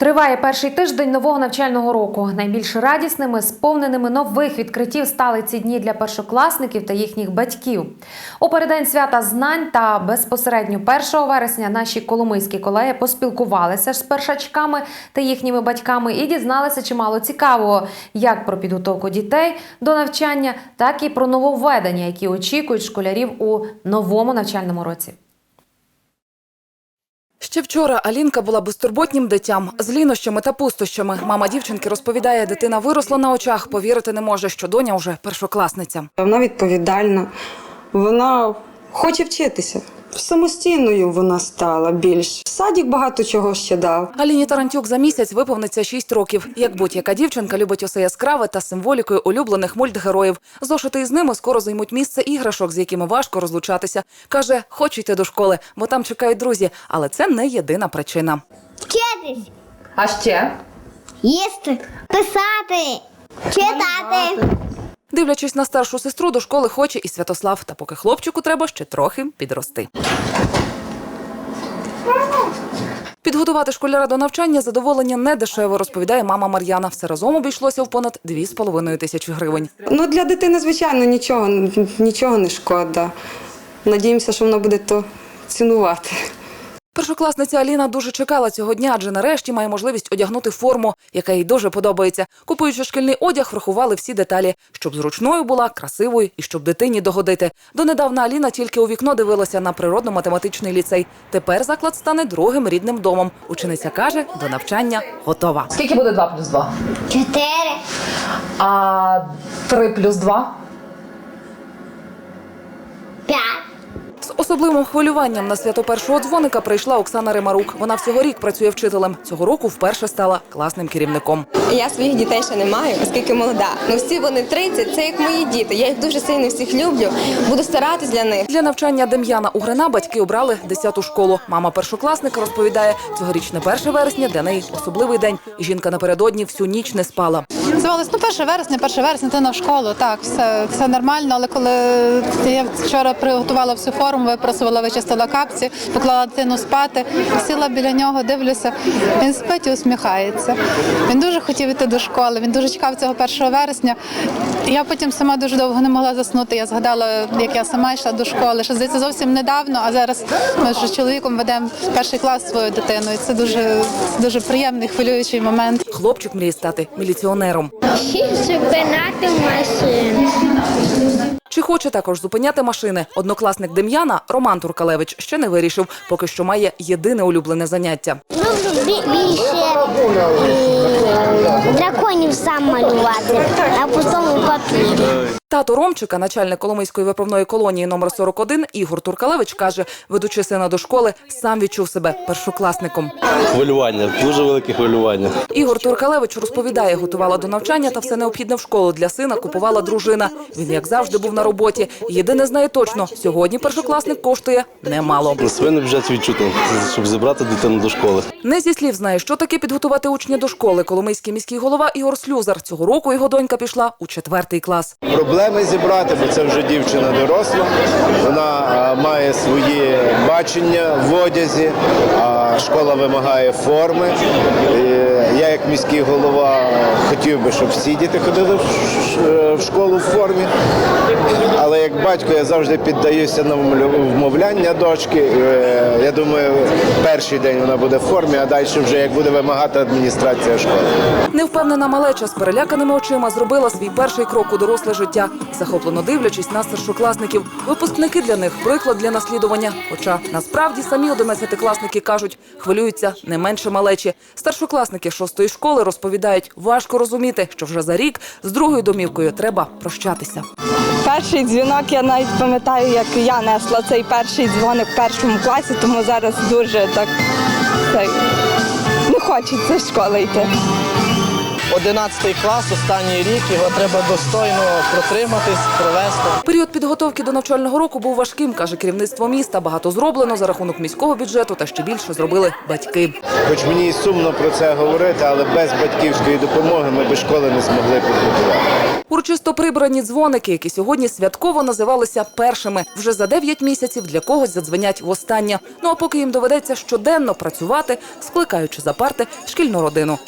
Триває перший тиждень нового навчального року. Найбільш радісними, сповненими нових відкриттів стали ці дні для першокласників та їхніх батьків. У переддень свята знань та безпосередньо 1 вересня наші коломийські колеги поспілкувалися з першачками та їхніми батьками і дізналися чимало цікавого, як про підготовку дітей до навчання, так і про нововведення, які очікують школярів у новому навчальному році. Ще вчора Алінка була безтурботнім дитям з лінощами та пустощами. Мама дівчинки розповідає, дитина виросла на очах, повірити не може, що доня вже першокласниця. Вона відповідальна, вона хоче вчитися. Самостійною вона стала більш. Садік багато чого ще дав. Аліні Тарантюк за місяць виповниться 6 років. Як будь-яка дівчинка любить усе яскраве та з символікою улюблених мультгероїв. Зошити із ними скоро займуть місце іграшок, з якими важко розлучатися. Каже, хочу йти до школи, бо там чекають друзі. Але це не єдина причина. Вчитись, А ще їсти, писати, читати. Дивлячись на старшу сестру, до школи хоче і Святослав. Та поки хлопчику треба ще трохи підрости. Підготувати школяра до навчання задоволення не дешево, розповідає мама Мар'яна. Все разом обійшлося в понад 2,5 тисячі гривень. Ну для дитини, звичайно, нічого, нічого не шкода. Надіємося, що вона буде то цінувати. Першокласниця Аліна дуже чекала цього дня, адже нарешті має можливість одягнути форму, яка їй дуже подобається. Купуючи шкільний одяг, врахували всі деталі, щоб зручною була, красивою і щоб дитині догодити. Донедавна Аліна тільки у вікно дивилася на природно-математичний ліцей. Тепер заклад стане другим рідним домом. Учениця каже, до навчання готова. Скільки буде 2 плюс 2? Чотири, А 3 плюс 2? п'ять. З особливим хвилюванням на свято першого дзвоника прийшла Оксана Римарук. Вона всього рік працює вчителем. Цього року вперше стала класним керівником. Я своїх дітей ще не маю, оскільки молода. Ну всі вони 30, це як мої діти. Я їх дуже сильно всіх люблю. Буду старатись для них. Для навчання Дем'яна Угрина батьки обрали 10-ту школу. Мама першокласника розповідає, цьогорічне 1 вересня для неї особливий день. І жінка напередодні всю ніч не спала. Здавалось, ну 1 вересня, 1 вересня, ти на школу. Так, все, все нормально. Але коли я вчора приготувала всю форму, випросувала, вичистила капці, поклала дитину спати, сіла біля нього, дивлюся. Він спить і усміхається. Він дуже хотів іти до школи. Він дуже чекав цього 1 вересня. Я потім сама дуже довго не могла заснути. Я згадала, як я сама йшла до школи. Що здається зовсім недавно, а зараз ми з чоловіком ведемо перший клас свою дитину. І це дуже, дуже приємний, хвилюючий момент. Хлопчик мріє стати міліціонером. Зупинати машину. Чи хоче також зупиняти машини? Однокласник Дем'яна Роман Туркалевич ще не вирішив, поки що має єдине улюблене заняття. Люблю більше е, драконів сам малювати на пустому папірі. Тато Ромчика, начальник Коломийської виправної колонії номер 41, Ігор Туркалевич каже, ведучи сина до школи, сам відчув себе першокласником. Хвилювання, дуже велике хвилювання. Ігор Туркалевич розповідає, готувала до навчання та все необхідне в школу для сина купувала дружина. Він, як завжди, був на роботі. Єдине знає точно, сьогодні першокласник коштує немало. На свини бюджет відчутно, щоб зібрати дитину до школи. Не зі слів знає, що таке підготувати учня до школи. Коломийський міський голова Ігор Слюзар. Цього року його донька пішла у четвертий клас. Проблеми зібрати, бо це вже дівчина доросла. Вона має свої бачення в одязі, школа вимагає форми. Я, як міський голова, хотів би, щоб всі діти ходили в школу в формі. Але як батько я завжди піддаюся на вмовляння дочки. Е, Я думаю, перший день вона буде в формі, а далі вже як буде вимагати адміністрація школи. Невпевнена малеча з переляканими очима зробила свій перший крок у доросле життя, захоплено дивлячись на старшокласників. Випускники для них приклад для наслідування. Хоча насправді самі одинадцятикласники кажуть, хвилюються не менше малечі. Старшокласники шостої школи розповідають, важко розуміти, що вже за рік з другою домівкою треба прощатися. Перший дзвінок я навіть пам'ятаю, як я несла цей перший дзвоник в першому класі, тому зараз дуже так цей, не хочеться з школи йти. 11 клас, останній рік, його треба достойно протриматись, провести. Період підготовки до навчального року був важким, каже керівництво міста. Багато зроблено за рахунок міського бюджету, та ще більше зробили батьки. Хоч мені і сумно про це говорити, але без батьківської допомоги ми би школи не змогли підготувати. Урочисто прибрані дзвоники, які сьогодні святково називалися першими. Вже за 9 місяців для когось задзвенять востаннє. Ну а поки їм доведеться щоденно працювати, скликаючи за парти шкільну родину.